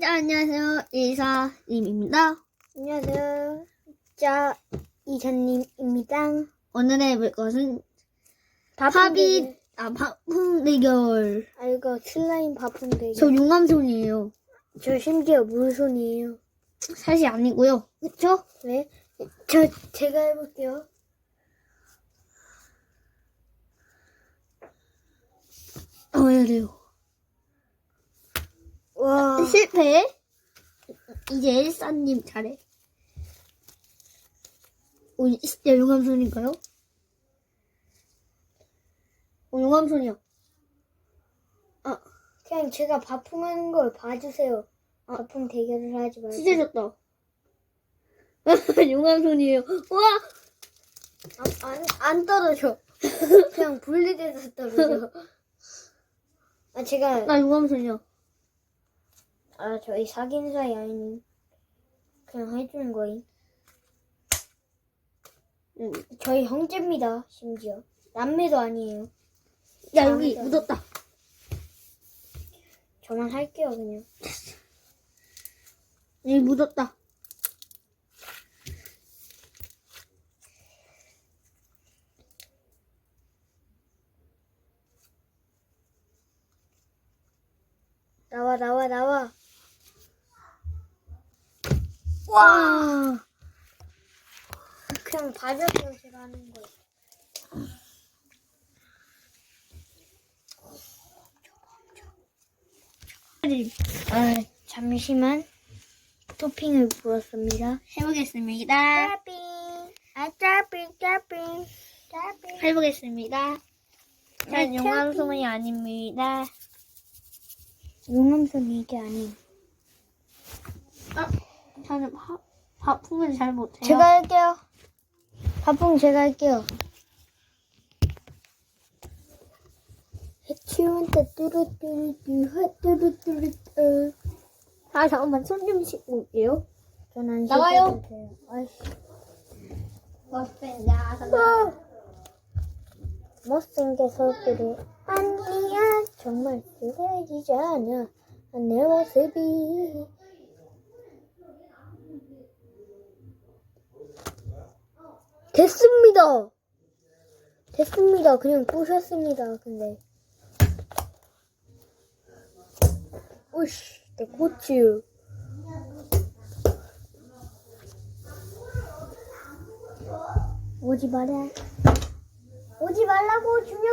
자, 안녕하세요. 이사님입니다. 안녕하세요. 자, 이사님입니다. 오늘 해볼 것은 바쁜 팝이, 대결. 아, 바풍 대결. 아, 이거 슬라임 바쁜 대결. 저 용암손이에요. 저 심지어 물손이에요. 사실 아니고요. 그쵸? 네? 저, 제가 해볼게요. 어, 해야 돼요. 와, 실패. 이제 엘사님 차례. 오, 진짜 용암손인가요? 어, 용암손이요. 그냥 제가 바풍하는 걸 봐주세요. 바풍 대결을 하지 말고. 찢어졌다. 용암손이에요. 와! 안, 안, 안 떨어져. 그냥 분리돼서 떨어져. 아, 제가, 나 용암손이요. 아, 저희 사귄 사이 아니니. 그냥 해주는 거임. 응. 저희 형제입니다, 심지어. 남매도 아니에요. 야, 여기 다행이다. 묻었다. 저만 할게요, 그냥. 여기 묻었다. 나와, 나와, 나와. 와! 그냥 봐줘서 제가 하는 거예요. 아, 잠시만. 토핑을 부었습니다. 해보겠습니다. 짜핑, 아, 짜핑, 짜핑, 짜핑. 해보겠습니다. 전 용암손이 아닙니다. 용암손이 이게 아님. 아, 저는 파, 파풍은 잘 못해요. 제가 할게요. 바풍 제가 할게요. 해치운다 뚜루뚜루뚜 핫뚜루뚜루뚜 아, 잠깐만, 손 좀 씻고 올게요. 전안 나와요. 아이씨. 멋있다. 아! 못생겨서 그래 아니야 정말 쓰레기지 않아 내 모습이 됐습니다. 됐습니다. 그냥 부셨습니다. 근데. 오씨 내 고추 오지 마라. 오지 말라고 준혁아